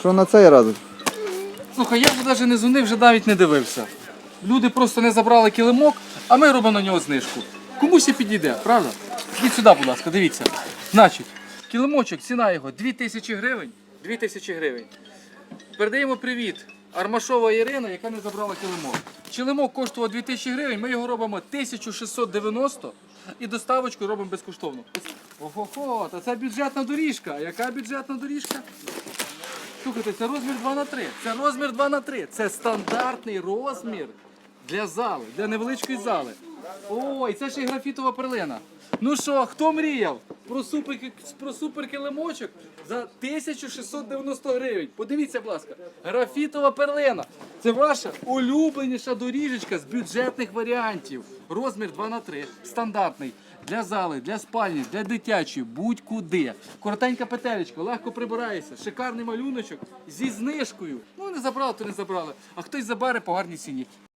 Що на цей раз? Слухай, я вже навіть не дзвонив, вже навіть не дивився. Люди просто не забрали килимок, а ми робимо на нього знижку. Комусь і підійде, правда? Ідіть сюди, будь ласка, дивіться. Значить, килимочок, ціна його 2000 гривень. 2000 гривень. Передаємо привіт. Армашова Ірина, яка не забрала килимок. Килимок коштував 2000 гривень, ми його робимо 1690 і доставочку робимо безкоштовно. Ого-го, та це бюджетна доріжка. Яка бюджетна доріжка? Слухайте, це розмір 2 на 3. Це розмір 2 на 3. Це стандартний розмір для зали, для невеличкої зали. Ой, це ще й графітова перлина. Ну що, хто мріяв про супер, про супер килимочок за 1690 гривень? Подивіться, будь ласка, графітова перлина. Це ваша улюбленіша доріжечка з бюджетних варіантів. Розмір 2 на 3 стандартний. Для зали, для спальні, для дитячої, будь-куди. Коротенька петелечка, легко прибирається, шикарний малюночок зі знижкою. Ну не забрали, то не забрали. А хтось забере по гарній ціні.